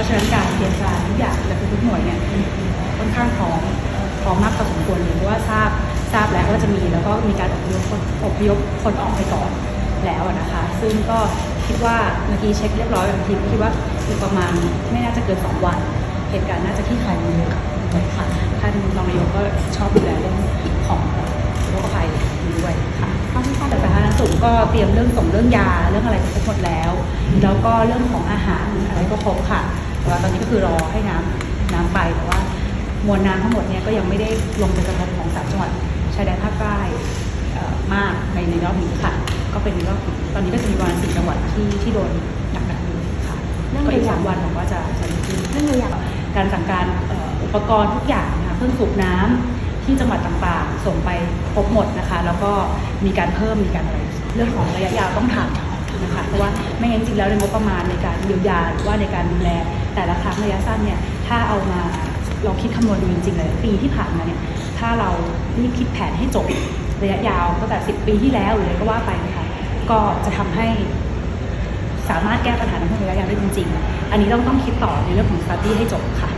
ราะฉะนั้นการเตรียมการทุกอย่างและทุกหน่วยเนี่ยค่อนข้างพร้อมพร้อมมากพอสมควรเลยเพราะว่าทราบทราบแล้วว่าจะมีแล้วก็มีการอพยพคนอพยพคนออกไปก่อนแล้วนะคะ ซึ่งก็คิดว่าเมื่อกี้เช็คเรียบร้อยกับทีมคิดว่าอีกประมาณไม่น่าจะเกินสองวัน เหตุการณ์น่าจะที่คลายมือค่ะท่านรองนายกก็ชอบดูแลเรื่องของโรคภัยด้วยค่ะข้อที่ข้อแต่สาธารณสุขก็เตรียมเรื่องส่งเรื่องยาเรื่องอะไรครบหมดแล้ว แล้วก็เรื่องของอาหารอะไรก็ครบค่ะ แต่ว่าตอนนี้ก็คือรอให้น้ำน้ำไปแต่ว่ามวลน้ำทั้งหมดเนี่ยก็ยังไม่ได้ลงไปกระทบของสามจังหวัดชายแดนภาคใต้เอ่อมากในในรอบนี้ค่ะ ก็เป็นรอบตอนนี้ก็จะมีประมาณสี่จังหวัดที่ที่โดนหนักๆอยู่ค่ะก็อีกสามวันหวังว่าจะจะดีขึ้นเรื่องตัวอย่างการสั่งการเอ่ออุปกรณ์ทุกอย่างนะคะเครื่องสูบน้ำที่จังหวัดต่างๆ ส่งไปครบหมดนะคะ แล้วก็มีการเพิ่มมีการอะไรเรื่องของระยะยาวต้องทำ นะคะเพราะว่าไม่งั้นจริงๆแล้วในงบประมาณในการเยียวยาหรือว่าในการดูแล แต่ละครั้งระยะสั้นเนี่ยถ้าเอามาเราคิดคำนวณดูจริงๆเลยปีที่ผ่านมาเนี่ยถ้าเรารีบคิดแผนให้จบระยะยาวตั้งแต่ 10 ปีที่แล้วหรืออะไรก็ว่าไปนะคะก็จะทำให้สามารถแก้ปัญหาในระยะยาวได้จริงๆ อันนี้ต้องต้องคิดต่อในเรื่องของสตาร์ดี้ให้จบค่ะ